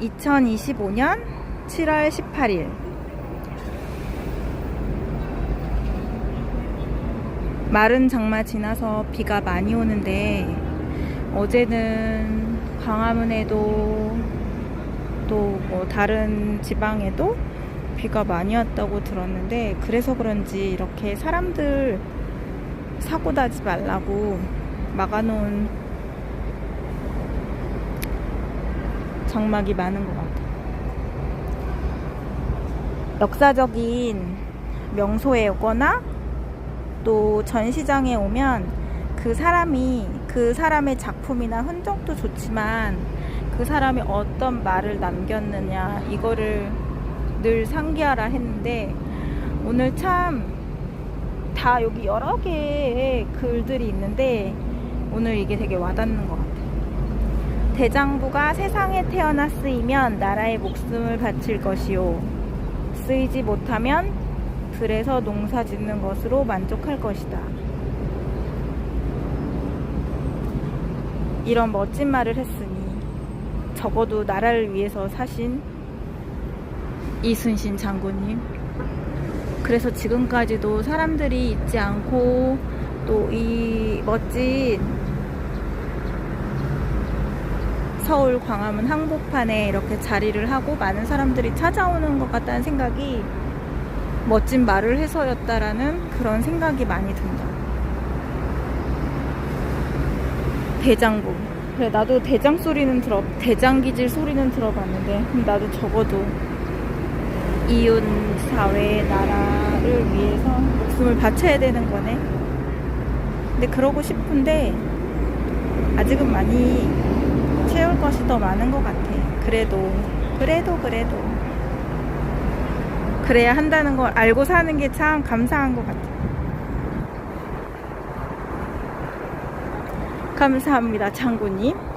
2025년 7월 18일. 마른 장마 지나서 비가 많이 오는데 어제는 광화문에도 또 뭐 다른 지방에도 비가 많이 왔다고 들었는데 그래서 그런지 이렇게 사람들 사고 나지 말라고 막아놓은 장막이 많은 것 같아요. 역사적인 명소에 오거나 또 전시장에 오면 그 사람이 그 사람의 작품이나 흔적도 좋지만 그 사람이 어떤 말을 남겼느냐 이거를 늘 상기하라 했는데 오늘 참 다 여기 여러 개의 글들이 있는데 오늘 이게 되게 와닿는 것 같아요. 대장부가 세상에 태어나 쓰이면 나라의 목숨을 바칠 것이요. 쓰이지 못하면 들에서 농사 짓는 것으로 만족할 것이다. 이런 멋진 말을 했으니 적어도 나라를 위해서 사신 이순신 장군님. 그래서 지금까지도 사람들이 잊지 않고 또 이 멋진 서울 광화문 항복판에 이렇게 자리를 하고 많은 사람들이 찾아오는 것 같다는 생각이 멋진 말을 해서였다라는 그런 생각이 많이 든다. 대장부. 그래, 나도 대장 소리는 들어, 대장기질 소리는 들어봤는데, 나도 적어도 이웃 사회 나라를 위해서 목숨을 바쳐야 되는 거네. 근데 그러고 싶은데, 아직은 많이 채울 것이 더 많은 것 같아. 그래도, 그래도, 그래도. 그래야 한다는 걸 알고 사는 게 참 감사한 것 같아. 감사합니다, 장군님.